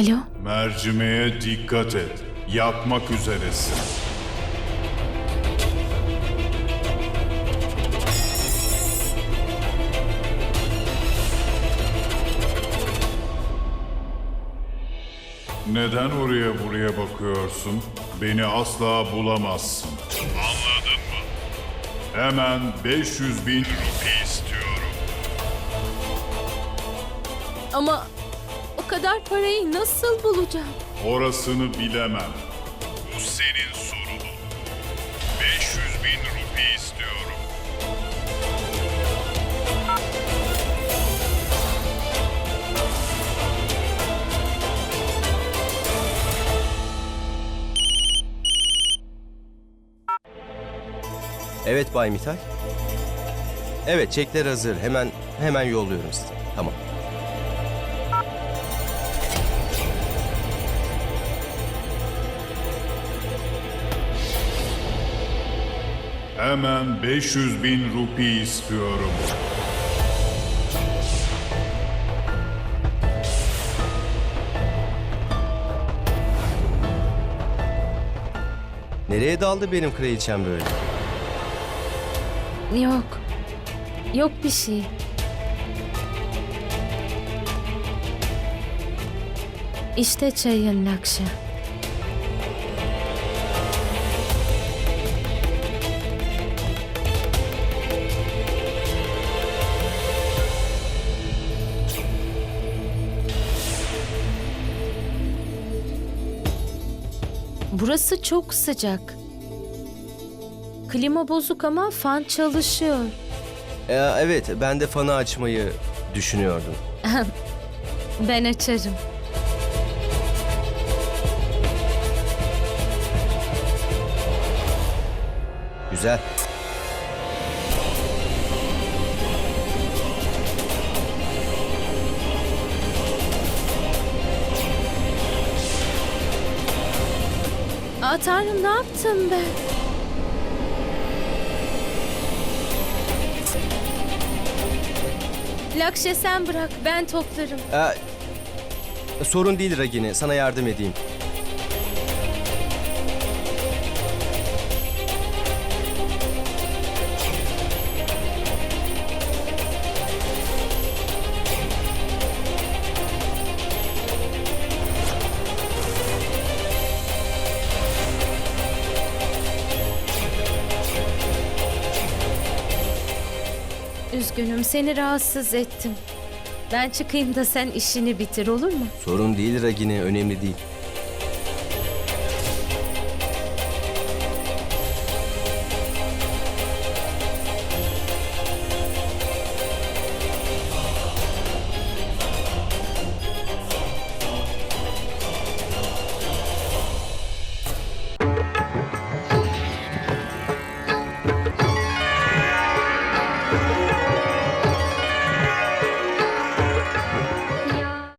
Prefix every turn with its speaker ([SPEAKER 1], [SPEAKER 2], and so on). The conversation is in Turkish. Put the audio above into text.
[SPEAKER 1] Alo?
[SPEAKER 2] Mercimeğe dikkat et. Yakmak üzeresin. Neden oraya buraya bakıyorsun? Beni asla bulamazsın. Anladın mı? Hemen 500 bin rupi istiyorum.
[SPEAKER 1] Ama kadar parayı nasıl bulacağım?
[SPEAKER 2] Orasını bilemem. Bu senin sorunun. 500 bin rupi istiyorum.
[SPEAKER 3] Evet Bay Mithal. Evet çekler hazır. Hemen hemen yolluyorum size. Tamam.
[SPEAKER 2] Hemen 500 bin rupi istiyorum.
[SPEAKER 3] Nereye daldı benim kraliçem böyle?
[SPEAKER 1] Yok. Yok bir şey. İşte çayın Lakşa. Burası çok sıcak. Klima bozuk ama fan çalışıyor.
[SPEAKER 3] Ee, evet ben de fanı açmayı düşünüyordum.
[SPEAKER 1] Ben açarım.
[SPEAKER 3] Güzel.
[SPEAKER 1] Aa Tanrım ne yaptım ben? Lakşe sen bırak ben toplarım.
[SPEAKER 3] Ee, sorun değil Ragini. Sana yardım edeyim.
[SPEAKER 1] Üzgünüm seni rahatsız ettim. Ben çıkayım da sen işini bitir olur mu?
[SPEAKER 3] Sorun değil Ragini. Önemli değil.